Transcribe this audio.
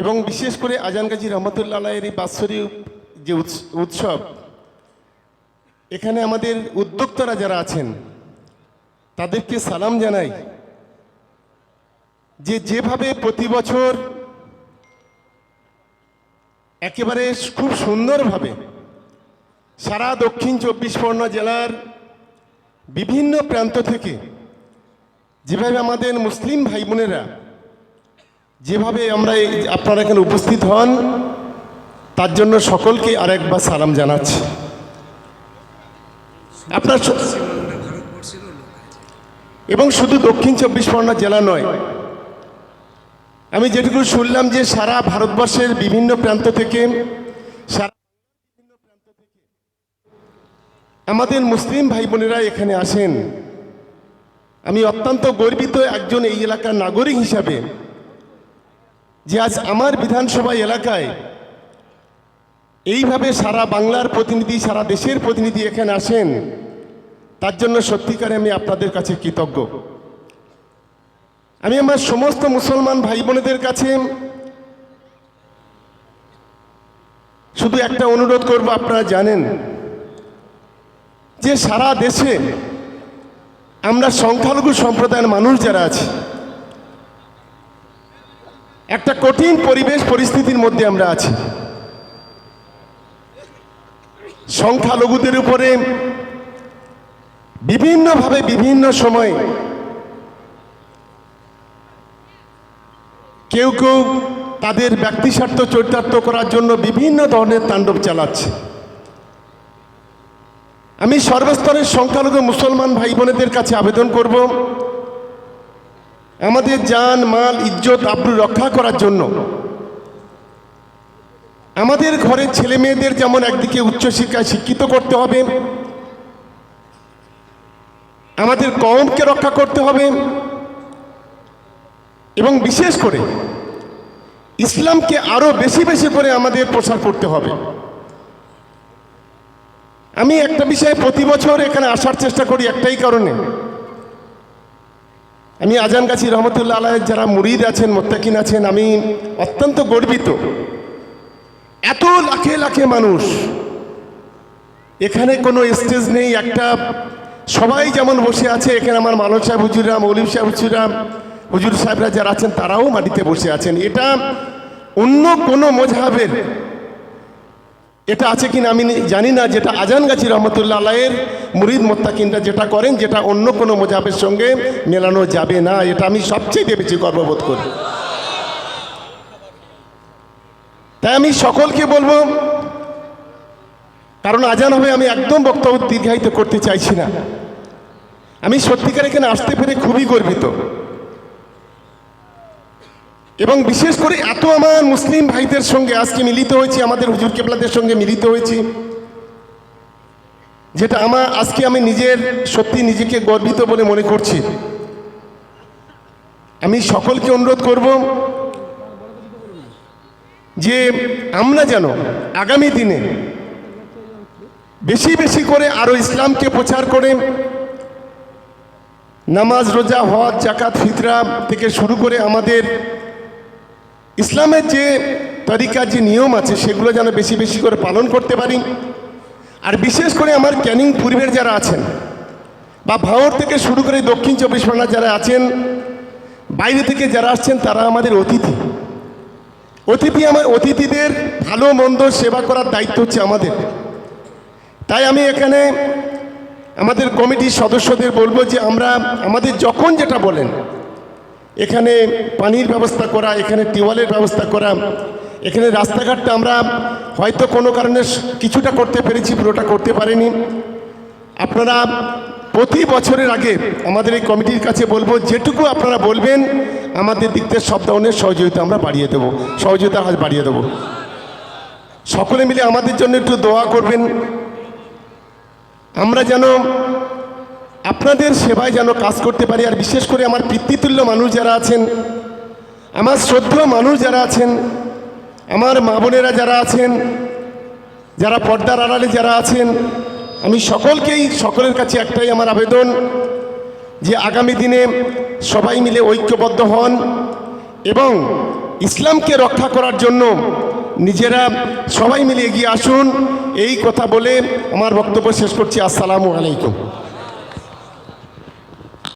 এবং বিশেষ করে আজান গাজী রহমতুল্লাহ এই বাৎসরিক যে উৎস- উৎসব, এখানে আমাদের উদ্যোক্তারা যারা আছেন, তাদেরকে সালাম জানাই যে যেভাবে প্রতি বছর একেবারে খুব সুন্দরভাবে সারা দক্ষিণ চব্বিশ পরগনা জেলার বিভিন্ন প্রান্ত থেকে যেভাবে আমাদের মুসলিম ভাই বোনেরা যেভাবে আমরা আপনারা এখানে উপস্থিত হন, তার জন্য সকলকে আরেকবার সালাম জানাচ্ছি। আপনার এবং শুধু দক্ষিণ চব্বিশ পরগনা জেলা নয়, আমি যেটুকু শুনলাম যে সারা ভারতবর্ষের বিভিন্ন প্রান্ত থেকে, সারা বিভিন্ন প্রান্ত থেকে আমাদের মুসলিম ভাই বোনেরা এখানে আসেন। আমি অত্যন্ত গর্বিত একজন এই এলাকার নাগরিক হিসাবে যে আজ আমার বিধানসভা এলাকায় এইভাবে সারা বাংলার প্রতিনিধি, সারা দেশের প্রতিনিধি এখানে আসেন, তার জন্য সত্যিকারে আমি আপনাদের কাছে কৃতজ্ঞ। আমি আমার সমস্ত মুসলমান ভাই বোনেদের কাছে শুধু একটা অনুরোধ করব, আপনারা জানেন যে সারা দেশে আমরা সংখ্যালঘু সম্প্রদায়ের মানুষ যারা আছি একটা কঠিন পরিবেশ, পরিস্থিতির মধ্যে আমরা আছি। সংখ্যালঘুদের উপরে বিভিন্নভাবে বিভিন্ন সময়ে কেউ কেউ তাদের ব্যক্তিস্বার্থ চরিতার্থ করার জন্য বিভিন্ন ধরনের তাণ্ডব চালাচ্ছে। আমি সর্বস্তরের সংখ্যালঘু মুসলমান ভাই বোনেদের কাছে আবেদন করব আমাদের জান, মাল, ইজ্জত, আব্রু রক্ষা করার জন্য। আমাদের ঘরের ছেলে মেয়েদের যেমন একদিকে উচ্চশিক্ষায় শিক্ষিত করতে হবে, আমাদের কমকে রক্ষা করতে হবে এবং বিশেষ করে ইসলামকে আরও বেশি বেশি করে আমাদের প্রসার করতে হবে। আমি একটা বিষয়ে প্রতি বছর এখানে আসার চেষ্টা করি একটাই কারণে। আমি আজান গাছি রহমতুল্লাহ আলাহের যারা মুরিদ আছেন, মোত্তাকিন আছেন, আমি অত্যন্ত গর্বিত। এত লাখে লাখে মানুষ, এখানে কোনো স্টেজ নেই, একটা সবাই যেমন বসে আছে, এখানে আমার মানব সাহেব হুজুরা মৌলিম সাহেব হুজুরা হুজুর সাহেবরা যারা আছেন, তারাও মাটিতে বসে আছেন। এটা অন্য কোনো মজাবের এটা আছে কিনা আমি জানি না, যেটা আজান গাছি রহমতুল্লাহ আলাহের মুরিদ মোত্তাকিনরা যেটা করেন, যেটা অন্য কোনো মোজাবের সঙ্গে মেলানো যাবে না, এটা আমি সবচেয়ে বেশি গর্ববোধ করি। তাই আমি সকলকে বলব, কারণ আজান হবে আমি একদম বক্তব্য দীর্ঘায়িত করতে চাইছি না। আমি সত্যিকার এখানে আসতে পেরে খুবই গর্বিত। এবং বিশেষ করে এত আমার মুসলিম ভাইদের সঙ্গে আজকে মিলিত হয়েছি, আমাদের হুজুর কেবলাদের সঙ্গে মিলিত হয়েছি, যেটা আমার, আজকে আমি নিজের সত্যি নিজেকে গর্বিত বলে মনে করছি। আমি সকলকে অনুরোধ করব যে আমরা যেন আগামী দিনে বেশি বেশি করে আরও ইসলামকে প্রচার করে, নামাজ, রোজা, হজ জাকাত ফিতরা থেকে শুরু করে আমাদের ইসলামের যে তরিকার যে নিয়ম আছে, সেগুলো যেন বেশি বেশি করে পালন করতে পারি। আর বিশেষ করে আমার ক্যানিং পূর্বের যারা আছেন, বা ভাওর থেকে শুরু করে দক্ষিণ চব্বিশ পরগনা যারা আছেন, বাইরে থেকে যারা আসছেন, তারা আমাদের অতিথি। অতিথি আমার, অতিথিদের ভালো, মন্দ সেবা করার দায়িত্ব হচ্ছে আমাদের। তাই আমি এখানে আমাদের কমিটির সদস্যদের বলব যে আমরা, আমাদের যখন যেটা বলেন এখানে পানির ব্যবস্থা করা, এখানে টিউবওয়েলের ব্যবস্থা করা, এখানে রাস্তাঘাটটা আমরা হয়তো কোনো কারণে কিছুটা করতে পেরেছি, পুরোটা করতে পারিনি। আপনারা প্রতি বছরের আগে আমাদের এই কমিটির কাছে বলব, যেটুকু আপনারা বলবেন, আমাদের দিক থেকে সব ধরনের সহযোগিতা আমরা বাড়িয়ে দেবো সহযোগিতার হাত বাড়িয়ে দেবো। সকলে মিলে আমাদের জন্য একটু দোয়া করবেন। আমরা যেন আপনাদের সেবায় যেন কাজ করতে পারি, আর বিশেষ করে আমার পিতৃতুল্য মানুষ যারা আছেন, আমার শ্রদ্ধেয় মানুষ যারা আছেন, আমার মা বোনেরা যারা আছেন, যারা পর্দার আড়ালে যারা আছেন, আমি সকলকেই, সকলের কাছে একটাই আমার আবেদন যে আগামী দিনে সবাই মিলে ঐক্যবদ্ধ হন এবং ইসলামকে রক্ষা করার জন্য নিজেরা সবাই মিলে এগিয়ে আসুন। এই কথা বলে আমার বক্তব্য শেষ করছি। আসসালামু আলাইকুম।